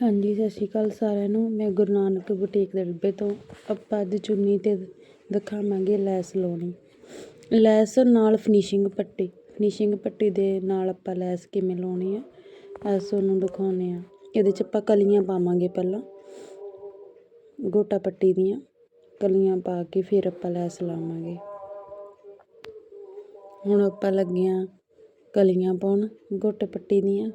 ਹਾਂਜੀ, ਸਤਿ ਸ਼੍ਰੀ ਅਕਾਲ ਸਾਰਿਆਂ ਨੂੰ। ਮੈਂ ਗੁਰੂ ਨਾਨਕ ਬੁਟੀਕ ਦੇ ਡੱਬੇ ਤੋਂ ਆਪਾਂ ਅੱਜ ਚੁੰਨੀ 'ਤੇ ਦਿਖਾਵਾਂਗੇ ਲੈਸ ਲਾਉਣੀ। ਲੈਸ ਨਾਲ ਫਿਨਿਸ਼ਿੰਗ ਪੱਟੀ। ਫਿਨਿਸ਼ਿੰਗ ਪੱਟੀ ਦੇ ਨਾਲ ਆਪਾਂ ਲੈਸ ਕਿਵੇਂ ਲਾਉਣੀ ਹੈ ਅੱਜ ਤੁਹਾਨੂੰ ਦਿਖਾਉਂਦੇ ਆ ਇਹਦੇ 'ਚ ਆਪਾਂ ਕਲੀਆਂ ਪਾਵਾਂਗੇ ਪਹਿਲਾਂ, ਗੋਟਾ ਪੱਟੀ ਦੀਆਂ। ਕਲੀਆਂ ਪਾ ਕੇ ਫਿਰ ਆਪਾਂ ਲੈਸ ਲਾਵਾਂਗੇ। ਹੁਣ ਆਪਾਂ ਲੱਗੀਆਂ ਕਲੀਆਂ ਪਾਉਣ, ਗੋਟੇ ਪੱਟੀ ਦੀਆਂ।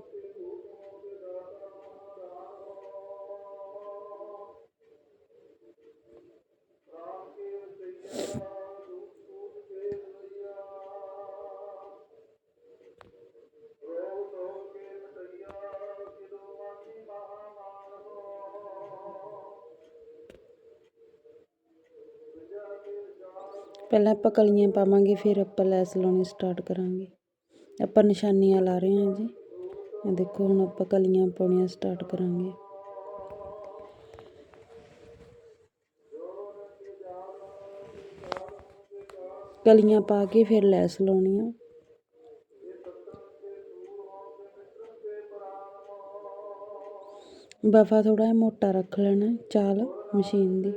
ਪਹਿਲਾਂ ਆਪਾਂ ਕਲੀਆਂ ਪਾਵਾਂਗੇ, ਫਿਰ ਆਪਾਂ ਲੈਸ ਲਾਉਣੀ ਸਟਾਰਟ ਕਰਾਂਗੇ। ਆਪਾਂ ਨਿਸ਼ਾਨੀਆਂ ਲਾ ਰਹੇ ਹਾਂ ਜੀ। ਇਹ ਦੇਖੋ, ਹੁਣ ਆਪਾਂ ਕਲੀਆਂ ਪਾਉਣੀਆਂ ਸਟਾਰਟ ਕਰਾਂਗੇ। ਕਲੀਆਂ ਪਾ ਕੇ ਫਿਰ ਲੈਸ ਲਾਉਣੀ ਆ ਬਫਾ ਥੋੜਾ ਜਿਹਾ ਮੋਟਾ ਰੱਖ ਲੈਣਾ, ਚਾਲ ਮਸ਼ੀਨ ਦੀ।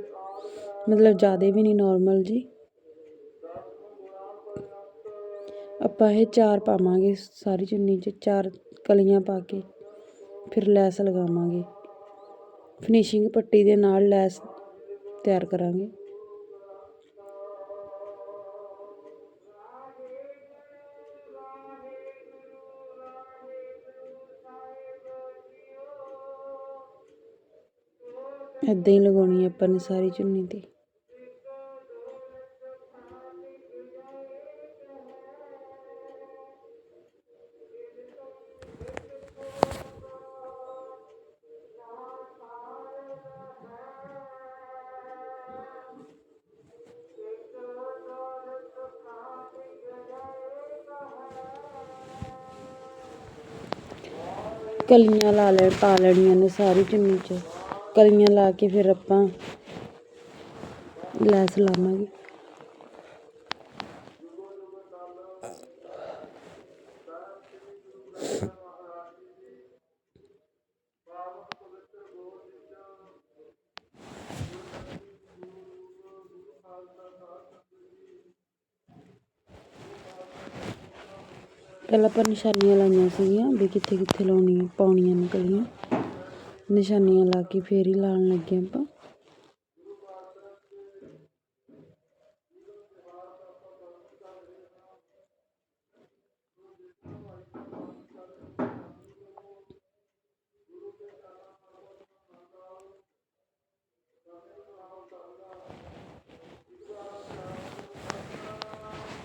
ਮਤਲਬ ਜ਼ਿਆਦਾ ਵੀ ਨਹੀਂ ਨਾਰਮਲ ਜੀ। ਆਪਾਂ ਇਹ ਚਾਰ ਪਾਵਾਂਗੇ ਸਾਰੀ ਚੁੰਨੀ 'ਚ, ਚਾਰ ਕਲੀਆਂ ਪਾ ਕੇ, ਫਿਰ ਲੈਸ ਲਗਾਵਾਂਗੇ। ਫਿਨਿਸ਼ਿੰਗ ਪੱਟੀ ਦੇ ਨਾਲ ਲੈਸ ਤਿਆਰ ਕਰਾਂਗੇ। ਇੱਦਾਂ ਹੀ ਲਗਾਉਣੀ ਆਪਾਂ ਨੇ ਸਾਰੀ ਚੁੰਨੀ 'ਤੇ। ਕਲੀਆਂ ਲਾ ਲੈ, ਪਾ ਲੈਣੀਆਂ ਨੇ ਸਾਰੀ ਚੁੰਨੀ 'ਚ। ਕਲੀਆਂ ਲਾ ਕੇ ਫਿਰ ਆਪਾਂ ਲੈਸ ਲਾਵਾਂਗੇ। ਪਹਿਲਾਂ ਆਪਾਂ ਨਿਸ਼ਾਨੀਆਂ ਲਾਈਆਂ ਸੀਗੀਆਂ ਵੀ ਕਿੱਥੇ ਕਿੱਥੇ ਲਾਉਣੀਆਂ ਪਾਉਣੀਆਂ ਨੇ ਕਲੀਆਂ ਨਿਸ਼ਾਨੀਆਂ ਲਾ ਕੇ ਫੇਰ ਹੀ ਲਾਉਣ ਲੱਗੇ ਆਪਾਂ।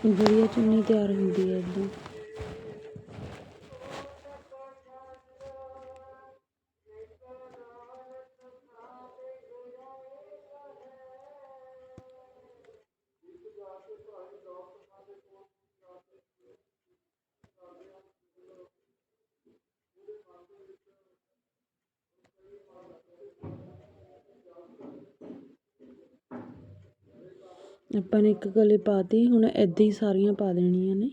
ਵਧੀਆ ਚੁੰਨੀ ਤਿਆਰ ਹੁੰਦੀ ਹੈ ਇੱਦਾਂ। ਆਪਾਂ ਨੇ ਇੱਕ ਗਲੇ ਪਾਤੀ ਹੁਣ ਇੱਦਾਂ ਹੀ ਸਾਰੀਆਂ ਪਾ ਦੇਣੀਆਂ ਨੇ।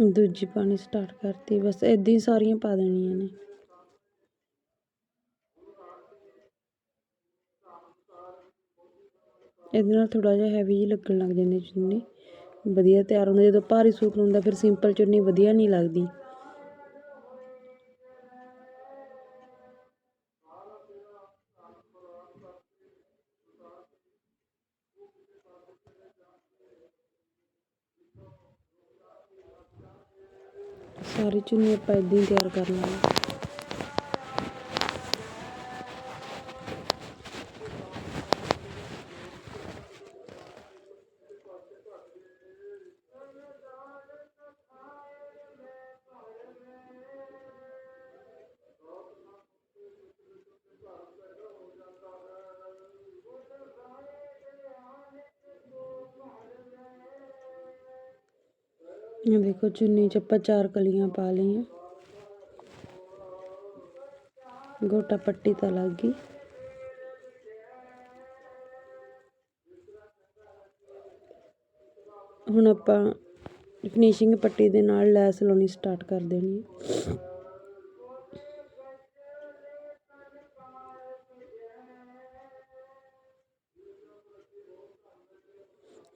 ਦੂਜੀ ਪਾਣੀ ਸਟਾਰਟ ਕਰਤੀ, ਬਸ ਇੱਦਾਂ ਹੀ ਸਾਰੀਆਂ ਪਾ ਦੇਣੀਆਂ ਨੇ। ਇਹਦੇ ਨਾਲ ਥੋੜਾ ਜਿਹਾ ਹੈਵੀ ਜਿਹੀ ਲੱਗਣ ਲੱਗ ਜਾਂਦੀ ਚੁੰਨੀ। ਵਧੀਆ ਤਿਆਰ ਹੁੰਦਾ ਜਦੋਂ ਭਾਰੀ ਸੂਟ ਹੁੰਦਾ ਫਿਰ ਸਿੰਪਲ ਚੁੰਨੀ ਵਧੀਆ ਨਹੀਂ ਲੱਗਦੀ। ਸਾਰੀ ਚੁੰਨੀ ਆਪਾਂ ਇੱਦਾਂ ਹੀ ਤਿਆਰ ਕਰ ਲਾਂਗੇ ਇਹ ਦੇਖੋ ਚੁੰਨੀ ਚ ਆਪਾਂ ਚਾਰ ਕਲੀਆਂ ਪਾ ਲਈਆਂ। ਗੋਟਾ ਪੱਟੀ ਤਾਂ ਲੱਗ ਗਈ। ਹੁਣ ਆਪਾਂ ਫਿਨਿਸ਼ਿੰਗ ਪੱਟੀ ਦੇ ਨਾਲ ਲੈਸ ਲਾਉਣੀ ਸਟਾਰਟ ਕਰ ਦੇਣੀ ਹੈ।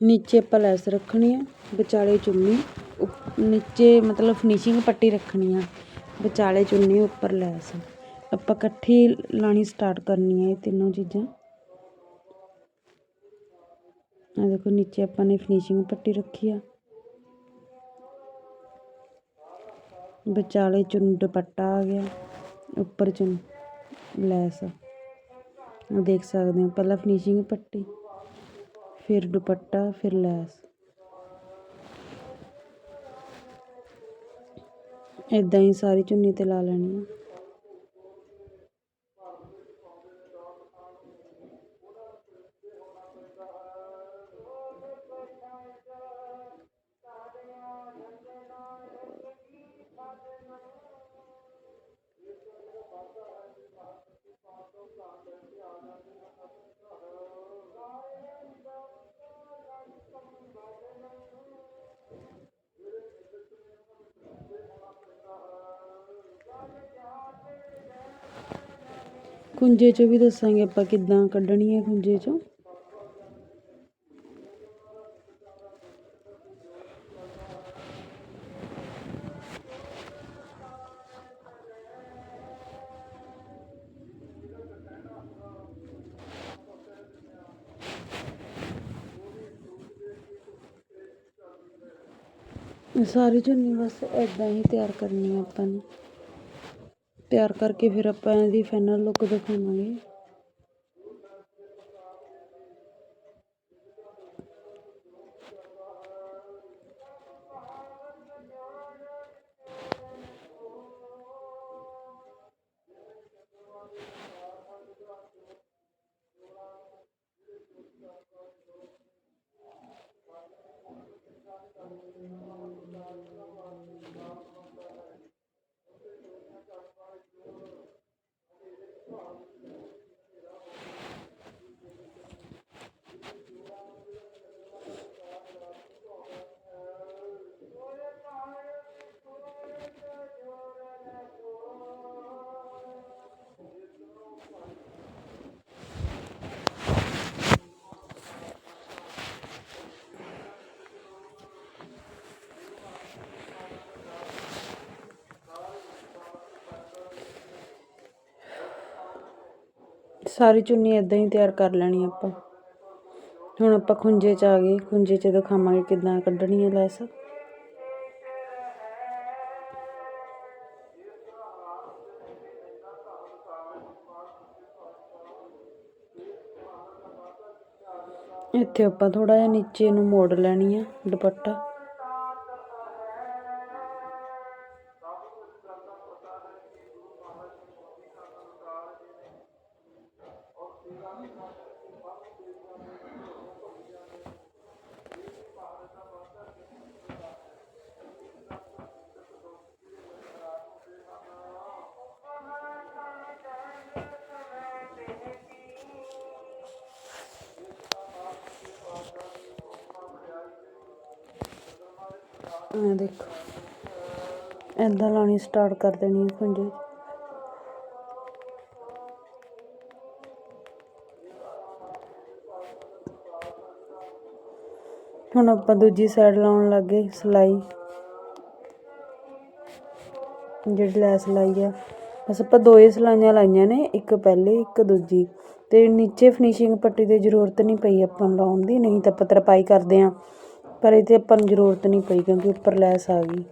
ਨੀਚੇ ਆਪਾਂ ਲੈਸ ਰੱਖਣੀ ਹੈ, ਵਿਚਾਲੇ ਚੁੰਨੀ। ਨੀਚੇ ਮਤਲਬ ਫਿਨਿਸ਼ਿੰਗ ਪੱਟੀ ਰੱਖਣੀ ਆ। ਵਿਚਾਲੇ ਚੁੰਨੀ ਉੱਪਰ ਲੈਸ। ਆਪਾਂ ਇਕੱਠੀ ਲਾਣੀ ਸਟਾਰਟ ਕਰਨੀ ਆ ਇਹ ਤਿੰਨੋਂ ਚੀਜ਼ਾਂ। ਆ ਦੇਖੋ, ਨੀਚੇ ਆਪਾਂ ਨੇ ਫਿਨਿਸ਼ਿੰਗ ਪੱਟੀ ਰੱਖੀ ਆ। ਵਿਚਾਲੇ ਚੁੰਨ ਦੁਪੱਟਾ ਆ ਗਿਆ। ਉੱਪਰ ਚੁੰਨ ਲੈਸ। ਦੇਖ ਸਕਦੇ ਹੋ, ਪਹਿਲਾਂ ਫਿਨਿਸ਼ਿੰਗ ਪੱਟੀ, ਫਿਰ ਦੁਪੱਟਾ, ਫਿਰ ਲੈਸ। ਇੱਦਾਂ ਹੀ ਸਾਰੀ ਚੁੰਨੀ ਤੇ ਲਾ ਲੈਣੀ ਆ। ਖੁੰਝੇ ਚੋਂ ਵੀ ਦੱਸਾਂਗੇ ਆਪਾਂ ਕਿੱਦਾਂ ਕੱਢਣੀ ਹੈ ਖੁੰਝੇ ਚੋਂ। ਸਾਰੀ ਚੁੰਨੀ ਬਸ ਇਦਾਂ ਹੀ ਤਿਆਰ ਕਰਨੀ ਆ ਆਪਾਂ ਨੇ। ਤਿਆਰ ਕਰਕੇ ਫਿਰ ਆਪਾਂ ਇਹਦੀ ਫਾਈਨਲ ਲੁੱਕ ਦਿਖਾਵਾਂਗੇ। ਸਾਰੀ ਚੁੰਨੀ ਇਦਾਂ ਹੀ ਤਿਆਰ ਕਰ ਲੈਣੀ ਆਪਾਂ। ਹੁਣ ਆਪਾਂ ਖੁੰਝੇ 'ਚ ਆ ਗਏ। ਖੁੰਝੇ 'ਚ ਦਿਖਾਵਾਂਗੇ ਕਿੱਦਾਂ ਕੱਢਣੀ ਹੈ ਲੈਸ। ਇੱਥੇ ਆਪਾਂ ਥੋੜਾ ਜਿਹਾ ਨੀਚੇ ਨੂੰ ਮੋੜ ਲੈਣੀ ਆ ਦੁਪੱਟਾ। ਆ ਦੇਖੋ। ਏਦਾਂ ਲਾਣੀ ਸਟਾਰਟ ਕਰ ਦੇਣੀ ਹੈ ਖੁੰਝੇ ਹੁਣ ਆਪਾਂ ਦੂਜੀ ਸਾਈਡ ਲਾਉਣ ਲੱਗੇ, ਸਿਲਾਈ। ਜਿਹੜੀ ਲੈਸ ਲਾਈ ਆ। ਬਸ ਆਪਾਂ ਦੋ ਹੀ ਸਲਾਈਆਂ ਲਾਈਆਂ ਨੇ, ਇੱਕ ਪਹਿਲੇ, ਇੱਕ ਦੂਜੀ। ਤੇ ਨੀਚੇ ਫਿਨਿਸ਼ਿੰਗ ਪੱਟੀ ਦੀ ਜ਼ਰੂਰਤ ਨਹੀਂ ਪਈ ਆਪਾਂ ਲਾਉਣ ਦੀ, ਨਹੀਂ ਤਾਂ ਆਪਾਂ ਤਰਪਾਈ ਕਰਦੇ ਆ। ਪਰ ਇਹ 'ਤੇ ਆਪਾਂ ਨੂੰ ਜ਼ਰੂਰਤ ਨਹੀਂ ਪਈ ਕਿਉਂਕਿ ਉੱਪਰ ਲੈਸ ਆ ਗਈ।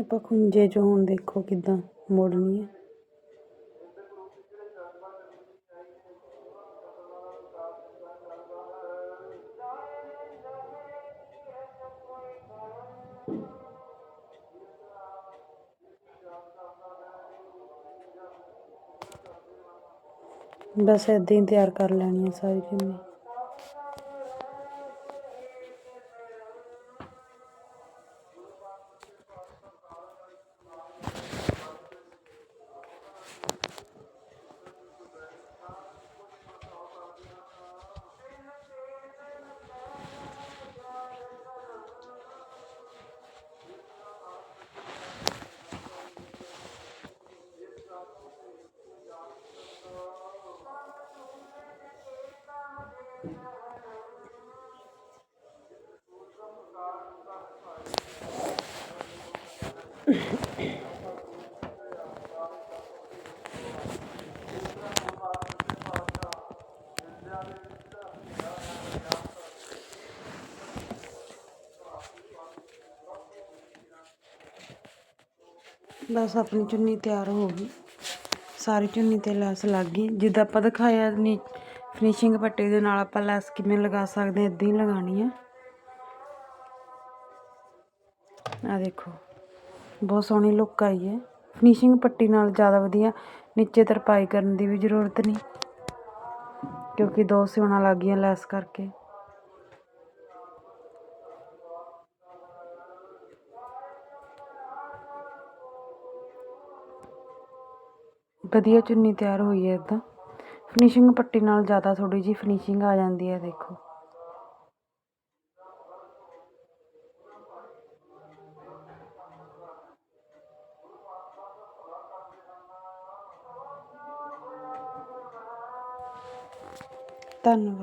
ਆਪਾਂ ਖੁੰਝੇ ਜੋ ਹੁਣ ਦੇਖੋ ਕਿਦਾਂ ਮੋੜਨੀ ਹੈ। ਬਸ ਇਦਾਂ ਹੀ ਤਿਆਰ ਕਰ ਲੈਣੀ ਹੈ ਸਾਰੀ ਚੁੰਨੀ ਬਸ ਆਪਣੀ ਚੁੰਨੀ ਤਿਆਰ ਹੋ ਗਈ। ਸਾਰੀ ਚੁੰਨੀ ਤੇ ਲੈਸ ਲੱਗ ਗਈ। ਜਿੱਦਾਂ ਆਪਾਂ ਦਿਖਾਇਆ ਨੀ ਫਿਨਿਸ਼ਿੰਗ ਪੱਟੀ ਦੇ ਨਾਲ ਆਪਾਂ ਲੈਸ ਕਿਵੇਂ ਲਗਾ ਸਕਦੇ ਹਾਂ ਇਦਾਂ ਹੀ ਲਗਾਉਣੀ ਆ। ਆ ਦੇਖੋ। ਬਹੁਤ ਸੋਹਣੀ ਲੁੱਕ ਆਈ ਹੈ। ਫਿਨਿਸ਼ਿੰਗ ਪੱਟੀ ਨਾਲ ਜ਼ਿਆਦਾ ਵਧੀਆ, ਨੀਚੇ ਤਰਪਾਈ ਕਰਨ ਦੀ ਵੀ ਜ਼ਰੂਰਤ ਨਹੀਂ। ਕਿਉਂਕਿ ਦੋ ਸਿਉਣਾ ਲੱਗ ਗਈਆਂ ਲੈਸ ਕਰਕੇ। ਵਧੀਆ ਚੁੰਨੀ ਤਿਆਰ ਹੋਈ ਹੈ ਇਦਾਂ। ਫਿਨਿਸ਼ਿੰਗ ਪੱਟੀ ਨਾਲ ਜ਼ਿਆਦਾ ਥੋੜੀ ਜੀ ਫਿਨਿਸ਼ਿੰਗ ਆ ਜਾਂਦੀ ਹੈ, ਦੇਖੋ। ལྟར ནོར